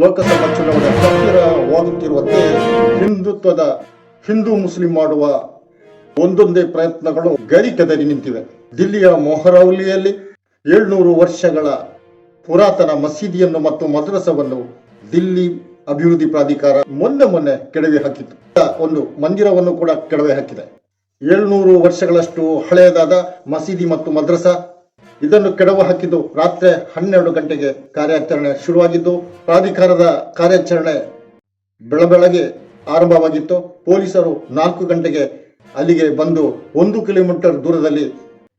ಲೋಕಸಭಾ ಚುನಾವಣೆ ಹತ್ತಿರವಾಗುತ್ತಿರುವಂತೆ ಹಿಂದುತ್ವದ ಹಿಂದೂ ಮುಸ್ಲಿಂ ಮಾಡುವ ಒಂದೊಂದೇ ಪ್ರಯತ್ನಗಳು ಗರಿ ಕೆದರಿ ನಿಂತಿವೆ. ದಿಲ್ಲಿಯ ಮೊಹರೌಲಿಯಲ್ಲಿ ಏಳ್ನೂರು ವರ್ಷಗಳ ಪುರಾತನ ಮಸೀದಿಯನ್ನು ಮತ್ತು ಮದ್ರಸವನ್ನು ದಿಲ್ಲಿ ಅಭಿವೃದ್ಧಿ ಪ್ರಾಧಿಕಾರ ಮೊನ್ನೆ ಮೊನ್ನೆ ಕೆಡವಿ ಹಾಕಿತ್ತು. ಒಂದು ಮಂದಿರವನ್ನು ಕೂಡ ಕೆಡವಿ ಹಾಕಿದೆ. ಏಳ್ನೂರು ವರ್ಷಗಳಷ್ಟು ಹಳೆಯದಾದ ಮಸೀದಿ ಮತ್ತು ಮದ್ರಸಾ ಇದನ್ನು ಕೆಡವು ಹಾಕಿದ್ದು ರಾತ್ರಿ ಹನ್ನೆರಡು ಗಂಟೆಗೆ ಕಾರ್ಯಾಚರಣೆ ಶುರುವಾಗಿದ್ದು, ಪ್ರಾಧಿಕಾರದ ಕಾರ್ಯಾಚರಣೆ ಬೆಳಬೆಳಗ್ಗೆ ಆರಂಭವಾಗಿತ್ತು. ಪೊಲೀಸರು ನಾಲ್ಕು ಗಂಟೆಗೆ ಅಲ್ಲಿಗೆ ಬಂದು ಒಂದು ಕಿಲೋಮೀಟರ್ ದೂರದಲ್ಲಿ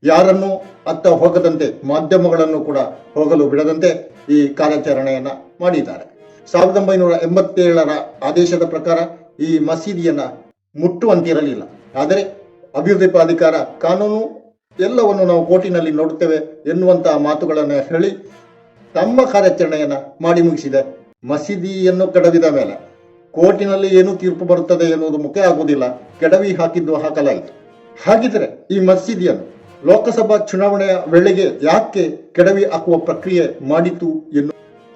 ಯಾರನ್ನೂ ಅತ್ತ ಹೋಗದಂತೆ, ಮಾಧ್ಯಮಗಳನ್ನು ಕೂಡ ಹೋಗಲು ಬಿಡದಂತೆ ಈ ಕಾರ್ಯಾಚರಣೆಯನ್ನು ಮಾಡಿದ್ದಾರೆ. ಸಾವಿರದ ಒಂಬೈನೂರ ಎಂಬತ್ತೇಳರ ಆದೇಶದ ಪ್ರಕಾರ ಈ ಮಸೀದಿಯನ್ನು ಮುಟ್ಟುವಂತಿರಲಿಲ್ಲ. ಆದರೆ ಅಭಿವೃದ್ಧಿ ಪ್ರಾಧಿಕಾರ ಕಾನೂನು ಎಲ್ಲವನ್ನು ನಾವು ಕೋರ್ಟಿನಲ್ಲಿ ನೋಡುತ್ತೇವೆ ಎನ್ನುವಂತಹ ಮಾತುಗಳನ್ನು ಹೇಳಿ ತಮ್ಮ ಕಾರ್ಯಾಚರಣೆಯನ್ನು ಮಾಡಿ ಮುಗಿಸಿದೆ. ಮಸೀದಿಯನ್ನು ಕೆಡವಿದ ಮೇಲೆ ಕೋರ್ಟಿನಲ್ಲಿ ಏನು ತೀರ್ಪು ಬರುತ್ತದೆ ಎನ್ನುವುದು ಮುಖ್ಯ ಆಗುವುದಿಲ್ಲ. ಕೆಡವಿ ಹಾಕಿದ್ದು ಹಾಕಲಾಯಿತು ಹಾಗಿದ್ರೆ ಈ ಮಸೀದಿಯನ್ನು ಲೋಕಸಭಾ ಚುನಾವಣೆಯ ವೇಳೆಗೆ ಯಾಕೆ ಕೆಡವಿ ಹಾಕುವ ಪ್ರಕ್ರಿಯೆ ಮಾಡಿತು ಎನ್ನು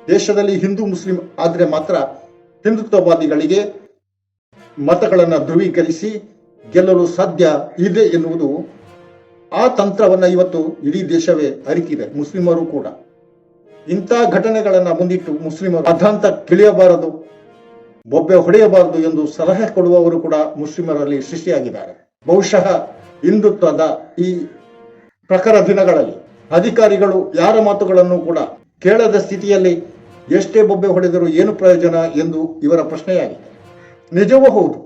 ದೇಶದಲ್ಲಿ ಹಿಂದೂ, ಮುಸ್ಲಿಂ ಆದರೆ ಮಾತ್ರ ಹಿಂದುತ್ವವಾದಿಗಳಿಗೆ ಮತಗಳನ್ನು ಧ್ರುವೀಕರಿಸಿ ಗೆಲ್ಲಲು ಸಾಧ್ಯ ಇದೆ ಎನ್ನುವುದು ಆ ತಂತ್ರವನ್ನ ಇವತ್ತು ಇಡೀ ದೇಶವೇ ಅರಿತಿದೆ, ಮುಸ್ಲಿಮರು ಕೂಡ. ಇಂಥ ಘಟನೆಗಳನ್ನ ಮುಂದಿಟ್ಟು ಮುಸ್ಲಿಮರು ಅರ್ಧಾಂತ ತಿಳಿಯಬಾರದು, ಬೊಬ್ಬೆ ಹೊಡೆಯಬಾರದು ಎಂದು ಸಲಹೆ ಕೊಡುವವರು ಕೂಡ ಮುಸ್ಲಿಮರಲ್ಲಿ ಸೃಷ್ಟಿಯಾಗಿದ್ದಾರೆ. ಬಹುಶಃ ಹಿಂದುತ್ವದ ಈ ಪ್ರಖರ ದಿನಗಳಲ್ಲಿ ಅಧಿಕಾರಿಗಳು ಯಾರ ಮಾತುಗಳನ್ನು ಕೂಡ ಕೇಳದ ಸ್ಥಿತಿಯಲ್ಲಿ ಎಷ್ಟೇ ಬೊಬ್ಬೆ ಹೊಡೆದರೂ ಏನು ಪ್ರಯೋಜನ ಎಂದು ಇವರ ಪ್ರಶ್ನೆಯಾಗಿದೆ. ನಿಜವೂ ಹೌದು,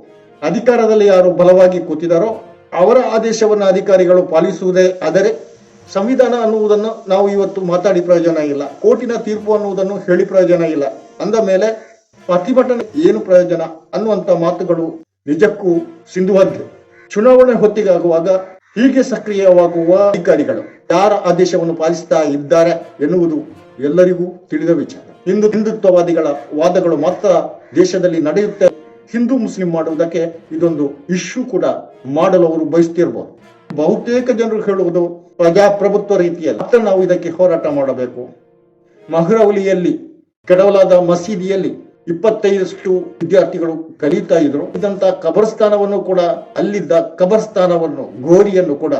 ಅಧಿಕಾರದಲ್ಲಿ ಯಾರು ಬಲವಾಗಿ ಕೂತಿದಾರೋ ಅವರ ಆದೇಶವನ್ನು ಅಧಿಕಾರಿಗಳು ಪಾಲಿಸುವುದೇ ಆದರೆ ಸಂವಿಧಾನ ಅನ್ನುವುದನ್ನು ನಾವು ಇವತ್ತು ಮಾತಾಡಿ ಪ್ರಯೋಜನ ಇಲ್ಲ. ಕೋರ್ಟಿನ ತೀರ್ಪು ಅನ್ನುವುದನ್ನು ಹೇಳಿ ಪ್ರಯೋಜನ ಇಲ್ಲ. ಅಂದ ಮೇಲೆ ಪ್ರತಿಭಟನೆ ಏನು ಪ್ರಯೋಜನ ಅನ್ನುವಂತ ಮಾತುಗಳು ನಿಜಕ್ಕೂ ಸಿಂಧುವದ್ದು ಚುನಾವಣೆ ಹೊತ್ತಿಗಾಗುವಾಗ ಹೀಗೆ ಸಕ್ರಿಯವಾಗುವ ಅಧಿಕಾರಿಗಳು ಯಾರ ಆದೇಶವನ್ನು ಪಾಲಿಸ್ತಾ ಇದ್ದಾರೆ ಎನ್ನುವುದು ಎಲ್ಲರಿಗೂ ತಿಳಿದ ವಿಚಾರ. ಹಿಂದೂ ಹಿಂದುತ್ವವಾದಿಗಳ ವಾದಗಳು ಮಾತ್ರ ದೇಶದಲ್ಲಿ ನಡೆಯುತ್ತೆ. ಹಿಂದೂ ಮುಸ್ಲಿಂ ಮಾಡುವುದಕ್ಕೆ ಇದೊಂದು ಇಶ್ಯೂ ಕೂಡ ಮಾಡಲು ಅವರು ಬಯಸ್ತಿರ್ಬೋದು. ಬಹುತೇಕ ಜನರು ಹೇಳುವುದು, ಪ್ರಜಾಪ್ರಭುತ್ವ ರೀತಿಯಲ್ಲಿ. ಮಾತ್ರ ನಾವು ಇದಕ್ಕೆ ಹೋರಾಟ ಮಾಡಬೇಕು. ಮಹರವಲಿಯಲ್ಲಿ ಕೆಡವಲಾದ ಮಸೀದಿಯಲ್ಲಿ ಇಪ್ಪತ್ತೈದಷ್ಟು ವಿದ್ಯಾರ್ಥಿಗಳು ಕಲಿತಾ ಇದ್ರು. ಇದಂತ ಕಬರ್ಸ್ಥಾನವನ್ನು ಕೂಡ, ಅಲ್ಲಿದ್ದ ಕಬರ್ಸ್ಥಾನವನ್ನು, ಗೋರಿಯನ್ನು ಕೂಡ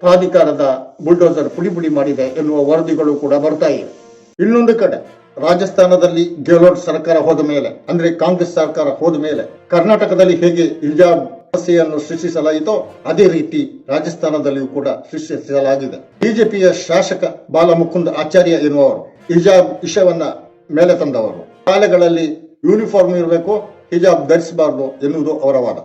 ಪ್ರಾಧಿಕಾರದ ಬುಲ್ಡೋಸರ್ ಪುಡಿ ಪುಡಿ ಮಾಡಿದೆ ಎನ್ನುವ ವರದಿಗಳು ಕೂಡ ಬರ್ತಾ ಇವೆ. ಇನ್ನೊಂದು ಕಡೆ, ರಾಜಸ್ಥಾನದಲ್ಲಿ ಗೆಹ್ಲೋಟ್ ಸರ್ಕಾರ ಹೋದ ಮೇಲೆ, ಅಂದ್ರೆ ಕಾಂಗ್ರೆಸ್ ಸರ್ಕಾರ ಹೋದ ಮೇಲೆ, ಕರ್ನಾಟಕದಲ್ಲಿ ಹೇಗೆ ಹಿಜಾಬ್ ಸಮಸ್ಯೆಯನ್ನು ಸೃಷ್ಟಿಸಲಾಯಿತೋ ಅದೇ ರೀತಿ ರಾಜಸ್ಥಾನದಲ್ಲಿಯೂ ಕೂಡ ಸೃಷ್ಟಿಸಲಾಗಿದೆ. ಬಿಜೆಪಿಯ ಶಾಸಕ ಬಾಲಮುಕುಂದ್ ಆಚಾರ್ಯ ಎನ್ನುವರು ಹಿಜಾಬ್ ವಿಷಯವನ್ನ ಮೇಲೆ ತಂದವರು. ಶಾಲೆಗಳಲ್ಲಿ ಯೂನಿಫಾರ್ಮ್ ಇರಬೇಕು, ಹಿಜಾಬ್ ಧರಿಸಬಾರದು ಎನ್ನುವುದು ಅವರ ವಾದ.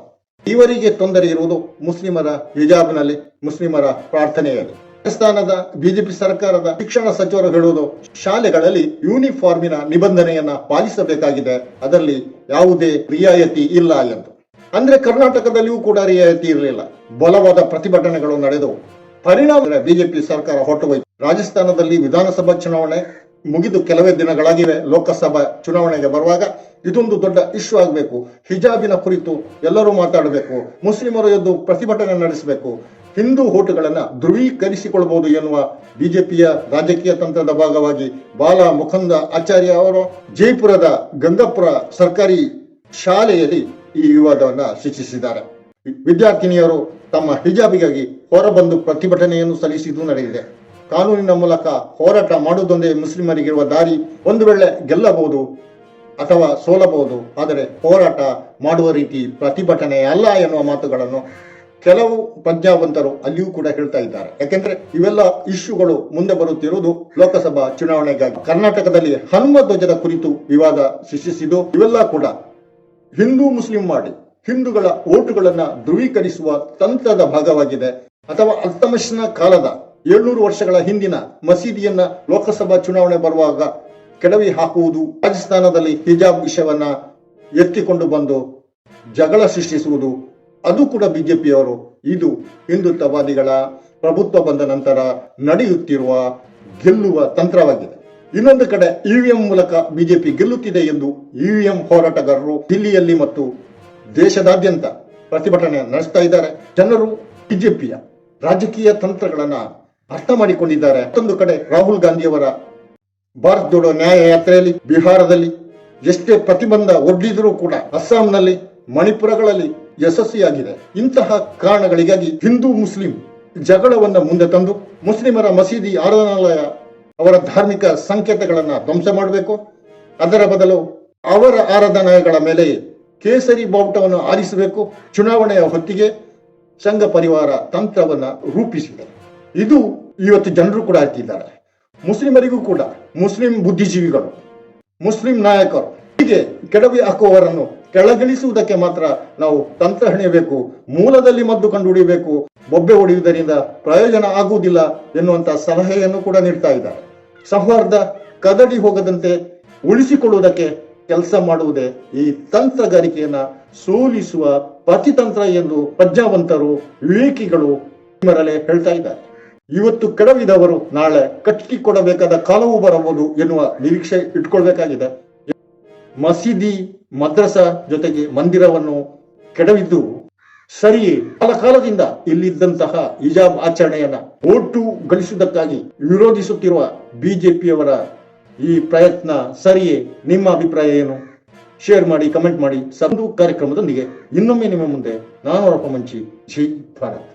ಇವರಿಗೆ ತೊಂದರೆ ಇರುವುದು ಮುಸ್ಲಿಮರ ಹಿಜಾಬ್ನಲ್ಲಿ ಮುಸ್ಲಿಮರ ಪ್ರಾರ್ಥನೆಯಲ್ಲಿ. ರಾಜಸ್ಥಾನದ ಬಿಜೆಪಿ ಸರ್ಕಾರದ ಶಿಕ್ಷಣ ಸಚಿವರು ಹೇಳುವುದು, ಶಾಲೆಗಳಲ್ಲಿ ಯೂನಿಫಾರ್ಮಿನ ನಿಬಂಧನೆಯನ್ನ ಪಾಲಿಸಬೇಕಾಗಿದೆ, ಅದರಲ್ಲಿ ಯಾವುದೇ ರಿಯಾಯಿತಿ ಇಲ್ಲ ಎಂದು. ಅಂದ್ರೆ ಕರ್ನಾಟಕದಲ್ಲಿಯೂ ಕೂಡ ರಿಯಾಯಿತಿ ಇರಲಿಲ್ಲ. ಬಲವಾದ ಪ್ರತಿಭಟನೆಗಳು ನಡೆದವು. ಪರಿಣಾಮ ಬಿಜೆಪಿ ಸರ್ಕಾರ ಹೊರಟುಹೋಯಿತು. ರಾಜಸ್ಥಾನದಲ್ಲಿ ವಿಧಾನಸಭಾ ಚುನಾವಣೆ ಮುಗಿದು ಕೆಲವೇ ದಿನಗಳಾಗಿವೆ. ಲೋಕಸಭಾ ಚುನಾವಣೆಗೆ ಬರುವಾಗ ಇದೊಂದು ದೊಡ್ಡ ಇಶ್ಯೂ ಆಗಬೇಕು. ಹಿಜಾಬಿನ ಕುರಿತು ಎಲ್ಲರೂ ಮಾತಾಡಬೇಕು. ಮುಸ್ಲಿಮರು ಎದ್ದು ಪ್ರತಿಭಟನೆ ನಡೆಸಬೇಕು. ಹಿಂದೂ ಓಟುಗಳನ್ನ ಧ್ರುವೀಕರಿಸಿಕೊಳ್ಳಬಹುದು ಎನ್ನುವ ಬಿಜೆಪಿಯ ರಾಜಕೀಯ ತಂತ್ರದ ಭಾಗವಾಗಿ ಬಾಲ ಮುಖಂದ ಆಚಾರ್ಯ ಅವರು ಜೈಪುರದ ಗಂಗಾಪುರ ಸರ್ಕಾರಿ ಶಾಲೆಯಲ್ಲಿ ಈ ವಿವಾದವನ್ನ ಸೃಷ್ಟಿಸಿದ್ದಾರೆ ವಿದ್ಯಾರ್ಥಿನಿಯರು ತಮ್ಮ ಹಿಜಾಬಿಗಾಗಿ ಹೊರಬಂದು ಪ್ರತಿಭಟನೆಯನ್ನು ಸಲ್ಲಿಸಿದ್ದು ನಡೆದಿದೆ. ಕಾನೂನಿನ ಮೂಲಕ ಹೋರಾಟ ಮಾಡುವುದೊಂದೇ ಮುಸ್ಲಿಮರಿಗಿರುವ ದಾರಿ. ಒಂದು ವೇಳೆ ಗೆಲ್ಲಬಹುದು ಅಥವಾ ಸೋಲಬಹುದು, ಆದರೆ ಹೋರಾಟ ಮಾಡುವ ರೀತಿ ಪ್ರತಿಭಟನೆ ಅಲ್ಲ ಎನ್ನುವ ಮಾತುಗಳನ್ನು ಕೆಲವು ಪ್ರಜ್ಞಾವಂತರು ಅಲ್ಲಿಯೂ ಕೂಡ ಹೇಳ್ತಾ ಇದ್ದಾರೆ. ಯಾಕೆಂದ್ರೆ ಇವೆಲ್ಲ ಇಶ್ಯೂಗಳು ಮುಂದೆ ಬರುತ್ತಿರುವುದು ಲೋಕಸಭಾ ಚುನಾವಣೆಗಾಗಿ. ಕರ್ನಾಟಕದಲ್ಲಿ ಹನುಮ ಧ್ವಜದ ಕುರಿತು ವಿವಾದ ಸೃಷ್ಟಿಸಿದ್ದು ಇವೆಲ್ಲ ಕೂಡ ಹಿಂದೂ ಮುಸ್ಲಿಂ ಮಾಡಿ ಹಿಂದೂಗಳ ಓಟುಗಳನ್ನ ಧ್ರುವೀಕರಿಸುವ ತಂತ್ರದ ಭಾಗವಾಗಿದೆ. ಅಥವಾ ಅಲ್ತಮಶ್ನ ಕಾಲದ ಏಳ್ನೂರು ವರ್ಷಗಳ ಹಿಂದಿನ ಮಸೀದಿಯನ್ನ ಲೋಕಸಭಾ ಚುನಾವಣೆ ಬರುವಾಗ ಕೆಡವಿ ಹಾಕುವುದು ರಾಜಸ್ಥಾನದಲ್ಲಿ ಹಿಜಾಬ್ ವಿಷಯವನ್ನ ಎತ್ತಿಕೊಂಡು ಬಂದು ಜಗಳ ಸೃಷ್ಟಿಸುವುದು, ಅದು ಕೂಡ ಬಿಜೆಪಿಯವರು. ಇದು ಹಿಂದುತ್ವವಾದಿಗಳ ಪ್ರಭುತ್ವ ಬಂದ ನಂತರ ನಡೆಯುತ್ತಿರುವ ಗೆಲ್ಲುವ ತಂತ್ರವಾಗಿದೆ. ಇನ್ನೊಂದು ಕಡೆ ಇವಿಎಂ ಮೂಲಕ ಬಿಜೆಪಿ ಗೆಲ್ಲುತ್ತಿದೆ ಎಂದು ಇವಿಎಂ ಹೋರಾಟಗಾರರು ದಿಲ್ಲಿಯಲ್ಲಿ ಮತ್ತು ದೇಶದಾದ್ಯಂತ ಪ್ರತಿಭಟನೆ ನಡೆಸ್ತಾ ಇದ್ದಾರೆ. ಜನರು ಬಿಜೆಪಿಯ ರಾಜಕೀಯ ತಂತ್ರಗಳನ್ನ ಅರ್ಥ ಮಾಡಿಕೊಂಡಿದ್ದಾರೆ. ಮತ್ತೊಂದು ಕಡೆ ರಾಹುಲ್ ಗಾಂಧಿಯವರ ಭಾರತ್ ಜೋಡೋ ನ್ಯಾಯ ಯಾತ್ರೆಯಲ್ಲಿ ಬಿಹಾರದಲ್ಲಿ ಎಷ್ಟೇ ಪ್ರತಿಬಂಧ ಒಡ್ಡಿದರೂ ಕೂಡ ಅಸ್ಸಾಂನಲ್ಲಿ ಮಣಿಪುರಗಳಲ್ಲಿ ಯಶಸ್ವಿಯಾಗಿದೆ. ಇಂತಹ ಕಾರಣಗಳಿಗಾಗಿ ಹಿಂದೂ ಮುಸ್ಲಿಂ ಜಗಳವನ್ನು ಮುಂದೆ ತಂದು ಮುಸ್ಲಿಮರ ಮಸೀದಿ ಆರಾಧನಾಲಯ ಅವರ ಧಾರ್ಮಿಕ ಸಂಕೇತಗಳನ್ನ ಧ್ವಂಸ ಮಾಡಬೇಕು. ಅದರ ಬದಲು ಅವರ ಆರಾಧನಾಲಯಗಳ ಮೇಲೆ ಕೇಸರಿ ಬಾವುಟವನ್ನು ಆರಿಸಬೇಕು. ಚುನಾವಣೆಯ ಹೊತ್ತಿಗೆ ಸಂಘ ಪರಿವಾರ ತಂತ್ರವನ್ನ ರೂಪಿಸಿದೆ ಇದು ಇವತ್ತು ಜನರು ಕೂಡ ಹಾಕಿದ್ದಾರೆ ಮುಸ್ಲಿಮರಿಗೂ ಕೂಡ ಮುಸ್ಲಿಂ ಬುದ್ಧಿಜೀವಿಗಳು, ಮುಸ್ಲಿಂ ನಾಯಕರು ಹೀಗೆ ಕೆಡವಿ ಹಾಕುವವರನ್ನು ಕೆಳಗಿಳಿಸುವುದಕ್ಕೆ ಮಾತ್ರ ನಾವು ತಂತ್ರ ಹೆಣೆಯಬೇಕು, ಮೂಲದಲ್ಲಿ ಮದ್ದು ಕಂಡುಹಿಡಿಯಬೇಕು, ಬೊಬ್ಬೆ ಹೊಡೆಯುವುದರಿಂದ ಪ್ರಯೋಜನ ಆಗುವುದಿಲ್ಲ ಎನ್ನುವಂತಹ ಸಲಹೆಯನ್ನು ಕೂಡ ನೀಡ್ತಾ ಇದ್ದಾರೆ. ಸೌಹಾರ್ದ ಕದಡಿ ಹೋಗದಂತೆ ಉಳಿಸಿಕೊಳ್ಳುವುದಕ್ಕೆ ಕೆಲಸ ಮಾಡುವುದೇ ಈ ತಂತ್ರಗಾರಿಕೆಯನ್ನ ಸೋಲಿಸುವ ಪ್ರತಿತಂತ್ರ ಎಂದು ಪ್ರಜ್ಞಾವಂತರು ವಿವೇಕಿಗಳು ಮರಲೆ ಹೇಳ್ತಾ ಇದ್ದಾರೆ. ಇವತ್ತು ಕೆಡವಿದವರು ನಾಳೆ ಕಟ್ಟಿಕೊಡಬೇಕಾದ ಕಾಲವು ಬರಬಹುದು ಎನ್ನುವ ನಿರೀಕ್ಷೆ ಇಟ್ಕೊಳ್ಬೇಕಾಗಿದೆ. ಮಸೀದಿ, ಮದ್ರಸ ಜೊತೆಗೆ ಮಂದಿರವನ್ನು ಕೆಡವಿದ್ದು ಸರಿಯೇ ಕಾಲ ಕಾಲದಿಂದ ಇಲ್ಲಿದ್ದಂತಹ ಹಿಜಾಬ್ ಆಚರಣೆಯನ್ನ ಓಟು ಗಳಿಸುವುದಕ್ಕಾಗಿ ವಿರೋಧಿಸುತ್ತಿರುವ ಬಿಜೆಪಿಯವರ ಈ ಪ್ರಯತ್ನ ಸರಿಯೇ? ನಿಮ್ಮ ಅಭಿಪ್ರಾಯ ಏನು? ಶೇರ್ ಮಾಡಿ, ಕಮೆಂಟ್ ಮಾಡಿ. ಸಂದು ಕಾರ್ಯಕ್ರಮದೊಂದಿಗೆ ಇನ್ನೊಮ್ಮೆ ನಿಮ್ಮ ಮುಂದೆ ನಾನು ಮಂಚಿ ಜೈ ಭಾರತ್.